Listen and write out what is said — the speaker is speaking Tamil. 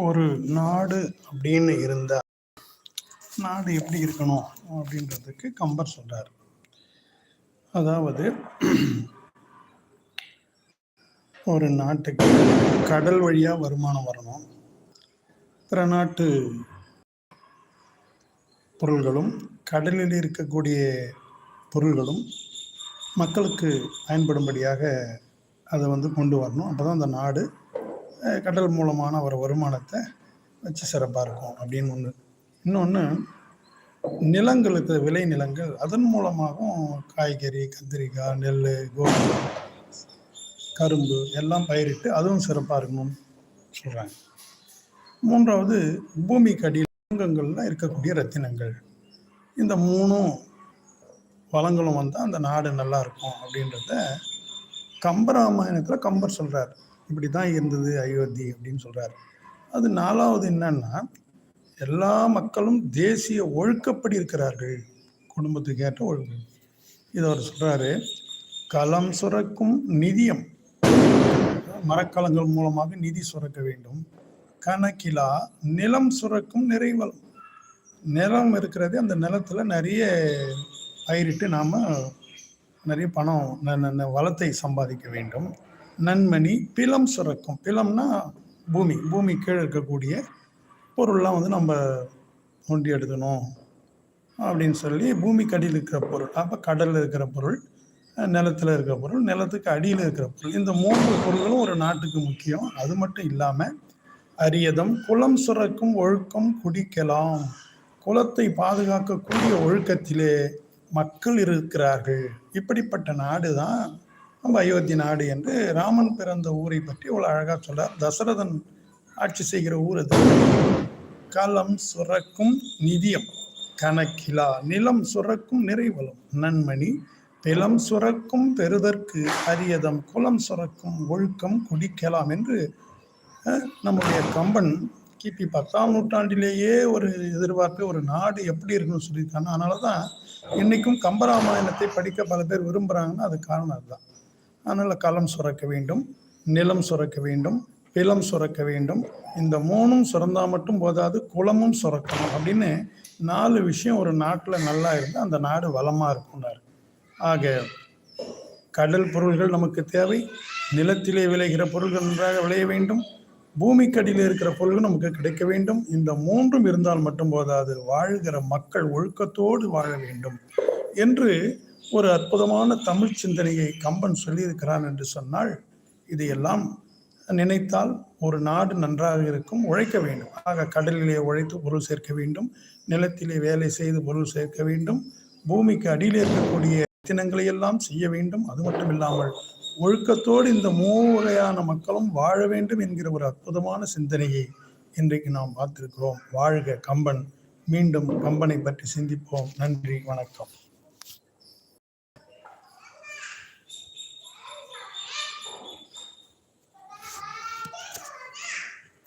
ஒரு நாடு அப்படின்னு இருந்தால் நாடு எப்படி இருக்கணும் அப்படின்றதுக்கு கம்பர் சொல்றார். அதாவது ஒரு நாட்டுக்கு கடல் வழியாக வருமானம் வரணும். பிற நாட்டு பொருள்களும் கடலில் இருக்கக்கூடிய பொருள்களும் மக்களுக்கு பயன்படும்படியாக அதை வந்து கொண்டு வரணும். அப்போ தான் அந்த நாடு கடல் மூலமான ஒரு வருமானத்தை வச்சு சிறப்பாக இருக்கும் அப்படின்னு ஒன்று இன்னொன்று நிலங்களுக்கு விளை நிலங்கள் அதன் மூலமாகவும் காய்கறி கத்திரிக்காய் நெல் கோதுமை கரும்பு எல்லாம் பயிரிட்டு அதுவும் சிறப்பாக இருக்கணும்னு சொல்கிறாங்க மூன்றாவது பூமிக்கு அடியில் இருக்கக்கூடிய ரத்தினங்கள். இந்த மூணும் வளங்களும் வந்தால் அந்த நாடு நல்லா இருக்கும் அப்படின்றத கம்பராமாயணத்தில் கம்பர் சொல்கிறார் இப்படி தான் இருந்தது அயோத்தி அப்படின்னு சொல்கிறார் அது நாலாவது என்னன்னா எல்லா மக்களும் தேசிய ஒழுக்கப்படி இருக்கிறார்கள். குடும்பத்துக்கு ஏற்ற ஒழுக்கம் இதை அவர் சொல்கிறாரு களம் சுரக்கும் நிதியம். மரக்கலங்கள் மூலமாக நிதி சுரக்க வேண்டும். கணக்கிலா நிலம் சுரக்கும் நிறைவளம். நிலம் இருக்கிறதே அந்த நிலத்தில் நிறைய பயிரிட்டு நாம் நிறைய பணம் வளத்தை சம்பாதிக்க வேண்டும். நன்மணி பிலம் சுரக்கும். பிலம்னா பூமி பூமி கீழே இருக்கக்கூடிய பொருள்லாம் வந்து நம்ம ஒண்டி எடுக்கணும் அப்படின்னு சொல்லி பூமிக்கு அடியில் இருக்கிற பொருள் அப்போ கடலில் இருக்கிற பொருள் நிலத்தில் இருக்கிற பொருள் நிலத்துக்கு அடியில் இருக்கிற பொருள். இந்த மூன்று பொருள்களும் ஒரு நாட்டுக்கு முக்கியம். அது மட்டும் இல்லாமல் அரியதம் குலம் சுரக்கும் ஒழுக்கம் குடிக்கலாம். குலத்தை பாதுகாக்கக்கூடிய ஒழுக்கத்திலே மக்கள் இருக்கிறார்கள். இப்படிப்பட்ட நாடு தான் நம்ம அயோத்தி நாடு என்று ராமன் பிறந்த ஊரை பற்றி இவ்வளோ அழகாக சொல்றார். தசரதன் ஆட்சி செய்கிற ஊர் அது. களம் சுரக்கும் நிதியம் கணக்கிலா நிலம் சுரக்கும் நிறைவலம் நன்மணி நிலம் சுரக்கும் பெறுதற்கு அரியதம் குலம் சுரக்கும் ஒழுக்கம் குடிக்கலாம் என்று நம்முடைய கம்பன் கிபி பத்தாம் நூற்றாண்டிலேயே ஒரு எதிர்பார்ப்பு ஒரு நாடு எப்படி இருக்குன்னு சொல்லியிருக்காங்க. அதனால தான் இன்னைக்கும் கம்பராமாயணத்தை படிக்க பல பேர் விரும்புகிறாங்கன்னா அது காரணம் அதுதான். அதனால் களம் சுரக்க வேண்டும் நிலம் சுரக்க வேண்டும் பிலம் சுரக்க வேண்டும். இந்த மூணும் சுரந்தா மட்டும் போதாது குளமும் சுரக்கணும் அப்படின்னு நாலு விஷயம் ஒரு நாட்டில் நல்லா இருந்தால் அந்த நாடு வளமாக இருக்கும்னார். ஆக கடல் பொருள்கள் நமக்கு தேவை நிலத்திலே விளைகிற பொருள்கள் நன்றாக விளைய வேண்டும் பூமிக்கடியில் இருக்கிற பொருள்கள் நமக்கு கிடைக்க வேண்டும். இந்த மூன்றும் இருந்தால் மட்டும் போதாது வாழ்கிற மக்கள் ஒழுக்கத்தோடு வாழ வேண்டும் என்று ஒரு அற்புதமான தமிழ் சிந்தனையை கம்பன் சொல்லியிருக்கிறான் என்று சொன்னால் இதையெல்லாம் நினைத்தால் ஒரு நாடு நன்றாக இருக்கும் உழைக்க வேண்டும். ஆக கடலிலே உழைத்து பொருள் சேர்க்க வேண்டும் நிலத்திலே வேலை செய்து பொருள் சேர்க்க வேண்டும் பூமிக்கு அடியில் இருக்கக்கூடிய தினங்களை எல்லாம் செய்ய வேண்டும். அது மட்டும் இல்லாமல் ஒழுக்கத்தோடு இந்த மூவகையான மக்களும் வாழ வேண்டும் என்கிற ஒரு அற்புதமான சிந்தனையை இன்றைக்கு நாம் பார்த்திருக்கிறோம். வாழ்க கம்பன். மீண்டும் கம்பனை பற்றி சிந்திப்போம். நன்றி வணக்கம்.